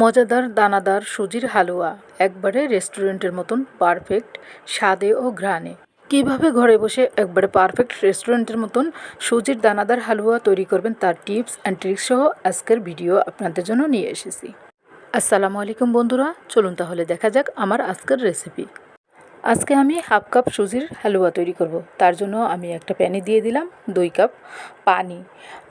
মজাদার দানাদার সুজির হালুয়া, একবারে রেস্টুরেন্টের মতন পারফেক্ট, স্বাদে ও ঘ্রাণে। কীভাবে ঘরে বসে একবারে পারফেক্ট রেস্টুরেন্টের মতন সুজির দানাদার হালুয়া তৈরি করবেন তার টিপস অ্যান্ড ট্রিক্স সহ আজকের ভিডিও আপনাদের জন্য নিয়ে এসেছি। আসসালামু আলাইকুম বন্ধুরা, চলুন তাহলে দেখা যাক আমার আজকের রেসিপি আজকে আমি হাফ কাপ সুজির হালুয়া তৈরি করব। তার জন্য আমি একটা প্যানে দিয়ে দিলাম দুই কাপ পানি।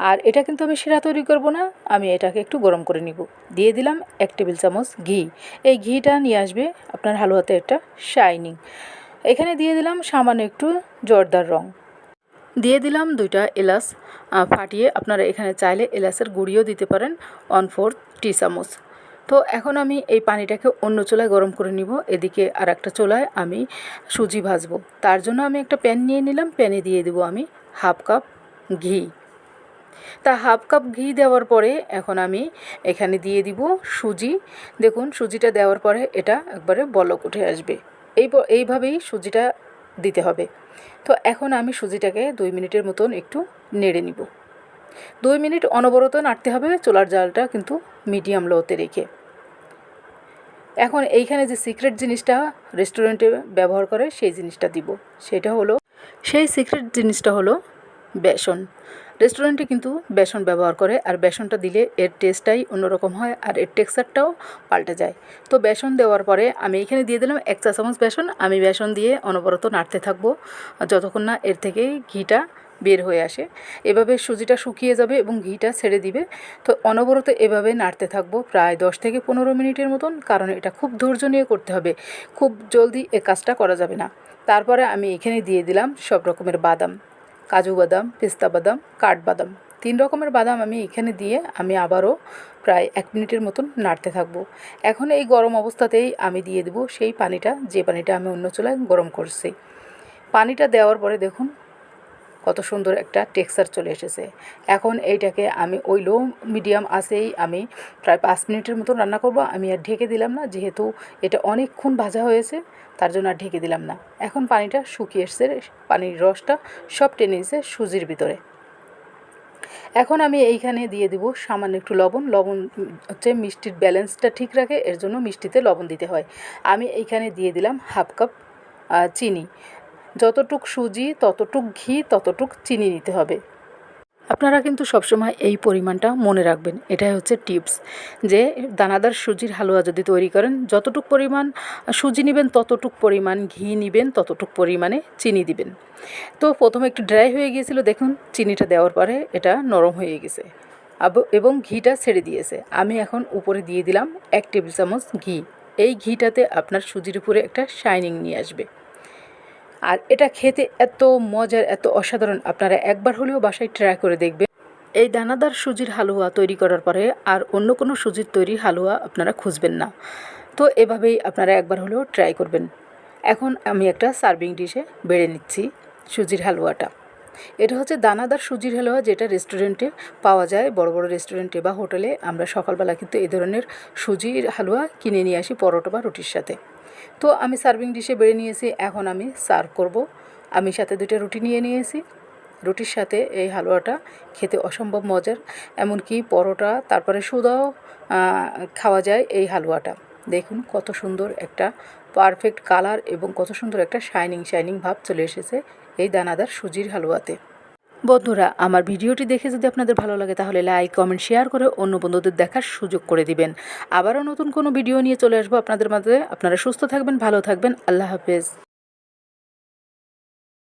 আর এটা কিন্তু আমি শিরা তৈরি করব না, আমি এটাকে একটু গরম করে নিব। দিয়ে দিলাম এক টেবিল চামচ ঘি। এই ঘিটা নিয়ে আসবে আপনার হালুয়াতে একটা শাইনিং। এখানে দিয়ে দিলাম সামান্য একটু জর্দার রং। দিয়ে দিলাম দুইটা এলাচ। ফাটিয়ে আপনারা এখানে চাইলে এলাচের গুঁড়িও দিতে পারেন। ওয়ান ফোর্থ টি চামচ। তো এখন আমি এই পানিটাকে অন্য চুলায় গরম করে নিব। এদিকে আর একটা চুলায় আমি সুজি ভাজবো। তার জন্য আমি একটা প্যান নিয়ে নিলাম। প্যানে দিয়ে দেবো আমি হাফ কাপ ঘি। তা হাফ কাপ ঘি দেওয়ার পরে এখন আমি এখানে দিয়ে দিব সুজি। দেখুন, সুজিটা দেওয়ার পরে এটা একবারে বলক উঠে আসবে। এই এইভাবেই সুজিটা দিতে হবে। তো এখন আমি সুজিটাকে দুই মিনিটের মতন একটু নেড়ে নিব। দুই মিনিট অনবরত নাড়তে হবে, চোলার জালটা কিন্তু মিডিয়াম লোতে রেখে। এখন এইখানে যে সিক্রেট জিনিসটা রেস্টুরেন্টে ব্যবহার করে, সেই জিনিসটা দিব। সেটা হলো, সেই সিক্রেট জিনিসটা হলো বেসন। রেস্টুরেন্টে কিন্তু বেসন ব্যবহার করে, আর বেসনটা দিলে এর টেস্টটাই অন্যরকম হয়, আর এর টেক্সচারটাও পাল্টে যায়। তো বেসন দেওয়ার পরে আমি এখানে দিয়ে দিলাম এক চা চামচ বেসন। আমি বেসন দিয়ে অনবরত নাড়তে থাকব, যতক্ষণ না এর থেকে ঘিটা বের হয়ে আসে। এভাবে সুজিটা শুকিয়ে যাবে এবং ঘিটা ছেড়ে দিবে। তো অনবরত এভাবে নাড়তে থাকব প্রায় দশ থেকে পনেরো মিনিটের মতন, কারণ এটা খুব ধৈর্য নিয়ে করতে হবে। খুব জলদি এ কাজটা করা যাবে না। তারপরে আমি এখানে দিয়ে দিলাম সব রকমের বাদাম। কাজু বাদাম, পেস্তা বাদাম কাঠবাদাম তিন রকমের বাদাম আমি এখানে দিয়ে আমি আবারও প্রায় এক মিনিটের মতন নাড়তে থাকব। এখন এই গরম অবস্থাতেই আমি দিয়ে দেবো সেই পানিটা, যে পানিটা আমি অন্য চুলায় গরম করছি। পানিটা দেওয়ার পরে দেখুন কত সুন্দর একটা টেক্সচার চলে এসেছে। এখন এইটাকে আমি ওই লো মিডিয়াম আসেই আমি প্রায় পাঁচ মিনিটের মতো রান্না করব। আমি আর ঢেকে দিলাম না, যেহেতু এটা অনেকক্ষণ ভাজা হয়েছে, তার জন্য আর ঢেকে দিলাম না। এখন পানিটা শুকিয়ে এসছে পানির রসটা সব টেনে এসে সুজির ভিতরে। এখন আমি এইখানে দিয়ে দিব সামান্য একটু লবণ। লবণ হচ্ছে মিষ্টির ব্যালেন্সটা ঠিক রাখে, এর জন্য মিষ্টিতে লবণ দিতে হয়। আমি এইখানে দিয়ে দিলাম হাফ কাপ চিনি। যতটুক সুজি, ততটুক ঘি, ততটুক চিনি নিতে হবে। আপনারা কিন্তু সবসময় এই পরিমাণটা মনে রাখবেন। এটাই হচ্ছে টিপস যে দানাদার সুজির হালুয়া যদি তৈরি করেন, যতটুক পরিমাণ সুজি নেবেন, ততটুক পরিমাণ ঘি নেবেন, ততটুক পরিমাণে চিনি দিবেন। তো প্রথমে একটু ড্রাই হয়ে গিয়েছিল, দেখুন, চিনিটা দেওয়ার পরে এটা নরম হয়ে গেছে। এবং ঘিটা ছেড়ে দিয়েছে। আমি এখন উপরে দিয়ে দিলাম এক টেবিল চামচ ঘি। এই ঘিটাতে আপনার সুজির উপরে একটা শাইনিং নিয়ে আসবে। আর এটা খেতে এত মজার, এত অসাধারণ। আপনারা একবার হলেও বাসায় ট্রাই করে দেখবেন। এই দানাদার সুজির হালুয়া তৈরি করার পরে আর অন্য কোনো সুজির তৈরি হালুয়া আপনারা খুঁজবেন না। তো এভাবেই আপনারা একবার হলেও ট্রাই করবেন। এখন আমি একটা সার্ভিং ডিশে বেড়ে নিচ্ছি সুজির হালুয়াটা। এটা হচ্ছে দানাদার সুজির হালুয়া যেটা রেস্টুরেন্টে পাওয়া যায়। বড় বড় রেস্টুরেন্টে বা হোটেলে আমরা সকালবেলা কিন্তু এই ধরনের সুজির হালুয়া কিনে নিয়ে আসি পরোটা বা রুটির সাথে। তো আমি সার্ভিং ডিশে বেড়ে নিয়েছি, এখন আমি সার্ভ করব। আমি সাথে দুটো রুটি নিয়ে নিয়েছি। রুটির সাথে এই হালুয়াটা খেতে অসম্ভব মজার, এমনকি পরোটা, তারপরে সুদাও খাওয়া যায় এই হালুয়াটা। দেখুন কত সুন্দর একটা পারফেক্ট কালার এবং কত সুন্দর একটা শাইনিং শাইনিং ভাব চলে এসেছে এই দানাদার সুজির হালুয়াতে। বন্ধুরা, আমার ভিডিওটি দেখে যদি আপনাদের ভালো লাগে, তাহলে লাইক, কমেন্ট, শেয়ার করে অন্য বন্ধুদের দেখার সুযোগ করে দিবেন। আবারও নতুন কোনো ভিডিও নিয়ে চলে আসব আপনাদের মাঝে। আপনারা সুস্থ থাকবেন, ভালো থাকবেন। আল্লাহ হাফেজ।